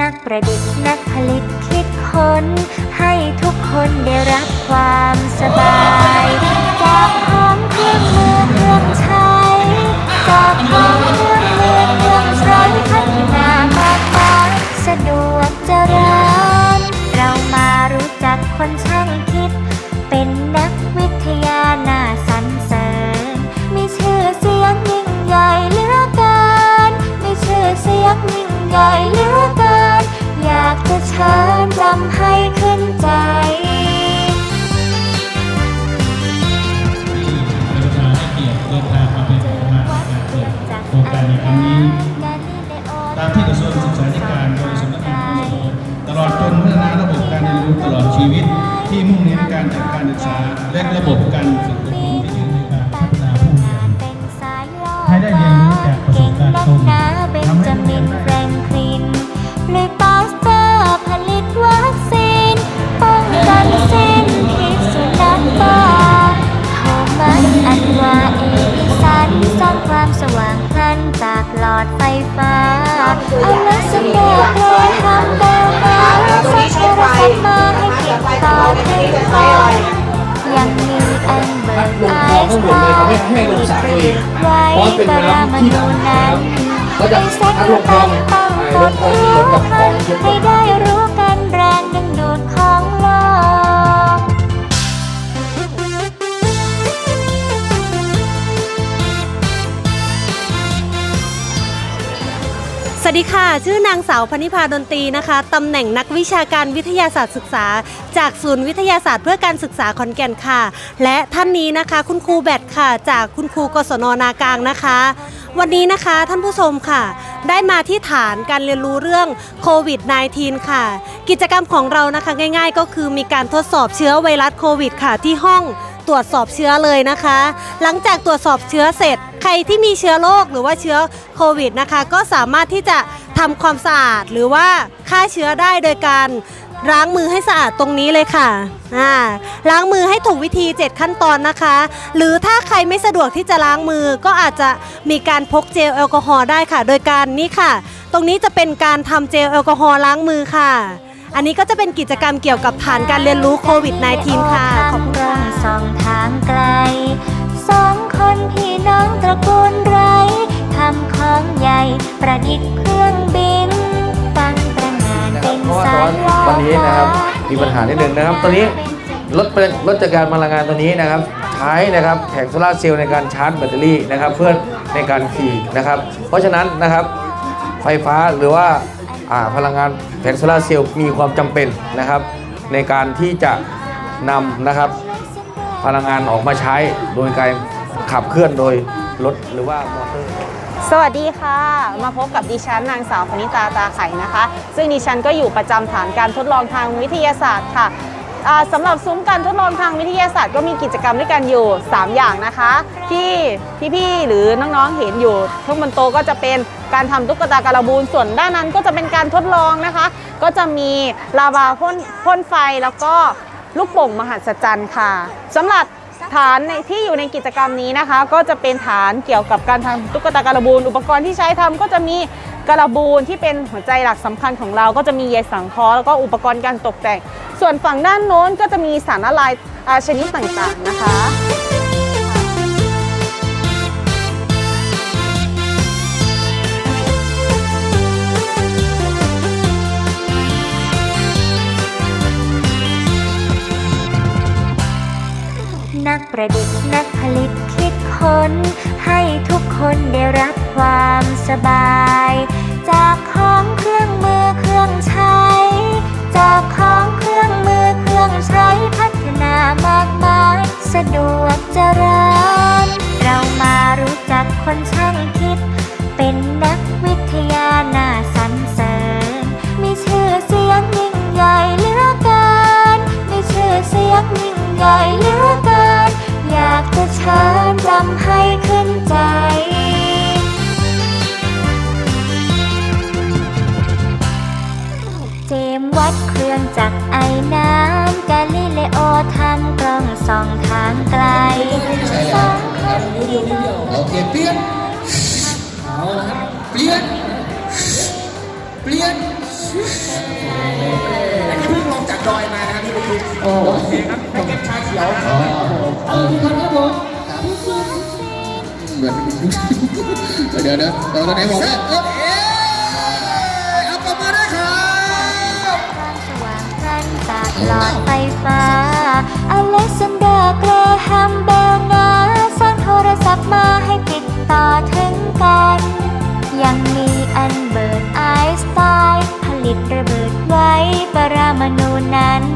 นักประดิษฐ์นักผลิตคิดค้น ให้ทุกคนได้รับความสบาย จากของเครื่องมือเครื่อง วิตที่ ให้ลงสระตัวเองไว้เพราะเป็นปเวราลามาที่ณูทำนั้นก็จะให้เซ็กพัดลงคลตั้องงต้องไอ้กลดงคลองที่รู้เหมือนกับคลมัองนเชื่อมให้ได้รู้กัน ชื่อนางสาวพนิพาดนตรีนะคะ ตำแหน่งนักวิชาการวิทยาศาสตร์ศึกษา จากศูนย์วิทยาศาสตร์เพื่อการศึกษาขอนแก่นค่ะ และท่านนี้นะคะ คุณครูแบทค่ะ จากคุณครูกศนนากลางนะคะ วันนี้นะคะท่านผู้ชมค่ะ ได้มาที่ฐานการเรียนรู้เรื่องโควิด -19 ค่ะ กิจกรรมของเรานะคะง่าย ๆ ก็คือมีการทดสอบเชื้อไวรัสโควิดค่ะที่ห้องตรวจสอบเชื้อเลยนะคะ หลังจากตรวจสอบเชื้อเสร็จ ใครที่มีเชื้อโรคหรือว่าเชื้อโควิดนะคะ ก็สามารถที่จะ ทำความสะอาดหรือว่าฆ่าเชื้อได้โดยการล้างมือให้สะอาดตรงนี้เลยค่ะอ่าล้างมือให้ถูกวิธี 7 ขั้นตอนนะคะ หรือถ้าใครไม่สะดวกที่จะล้างมือก็อาจจะมีการพกเจลแอลกอฮอล์ได้ค่ะ โดยการนี่ค่ะ ตรงนี้จะเป็นการทำเจลแอลกอฮอล์ล้างมือค่ะ อันนี้ก็จะเป็นกิจกรรมเกี่ยวกับฐานการเรียนรู้โควิด -19 ค่ะ ขอบคุณค่ะสองทางไกลสองคนพี่น้องตระกูลไร ทำของใหญ่ ประดิษฐ์เครื่องบินตั้งตระหงานนะคเป็รับนเพราะว่าสาตอยนล่อวันนี้นะครับมีปัญหานิดนึงนะครับตอนนี้เป็นรถเป็นรถจักรยานพลังงานตัวนี้นะครับ ใช้นะครับแผงโซลาร์เซลล์ในการชาร์จแบตเตอรี่นะครับ เพื่อในการขี่นะครับ เพราะฉะนั้นนะครับไฟฟ้าหรือว่าอ่าพลังงานแผงโซลาร์เซลล์มีความจำเป็นนะครับ ในการที่จะนำนะครับ พลังงานออกมาใช้โดยการขับเคลื่อนโดยรถหรือว่ามอเตอร์ สวัสดีค่ะ มาพบกับดิฉันนางสาวพนิตาตาไข่นะคะ ซึ่งดิฉันก็อยู่ประจำฐานการทดลองทางวิทยาศาสตร์ค่ะอ่าสำหรับซุ้มการทดลองทางวิทยาศาสตร์ก็มีกิจกรรมด้วยกันอยู่ 3 อย่างนะคะ ที่พี่ๆหรือน้องๆเห็นอยู่ทั้งบนโตก็จะเป็นการทำตุ๊กตาการบูนส่วนด้านนั้นก็จะเป็นการทดลองนะคะ ก็จะมีลาวาพ่นพ่นไฟแล้วก็ลูกโป่งมหัศจรรย์ค่ะสำหรับ ฐานในที่อยู่ในกิจกรรมนี้นะคะ ก็จะเป็นฐานเกี่ยวกับการทำตุ๊กตาการบูนอุปกรณ์ที่ใช้ทำก็จะมีการบูนที่เป็นหัวใจหลักสำคัญของเรา ก็จะมีใยสังเคราะห์แล้วก็อุปกรณ์การตกแต่ง ส่วนฝั่งด้านโน้นก็จะมีสารละลายชนิดต่างๆนะคะ นักประดิษฐ์นักผลิตคิดค้น ให้ทุกคนได้รับความสบาย จากของเครื่องมือเครื่องใช้ จากของเครื่องมือเครื่องใช้พัฒนามากมาย สะดวกเจริญ เรามารู้จักคนช่างคิด เป็นนักวิทยาน่าสรรเสริญ มีชื่อเสียงยิ่งใหญ่เหลือเกิน มีชื่อเสียงยิ่งใหญ่ำให้ขึ้นใจ เจมส์วัดเครื่องจักรไอน้ำกาลิเลโอทำกล้องส่องทางไกลสองคนพี่น้องโอเคเปลี่ยนเอาละครับเปลี่ยนเปลี่ยนอันนี้เพิ่งลงจากดอยมานะครับพี่ลูกคุณโอเคครับแพ็กเกจชาเขียวอ๋อเออทุกคนครับผม เหมือนเดี๋ยวเดี๋ยวเดี๋ยวตอนไหนบอกว่าเออเอ๊ะเอาประมาณได้ครับสว่างพลันจากหลอดไฟฟ้า อเล็กซานเดอร์เกรแฮมเบลนาสร้างโทรศัพท์มาให้ติดต่อถึงกัน ยังมีอันเบิร์ตไอน์สไตน์ผลิตระเบิดไว้ปรมาณูนั้นไอแซคนิว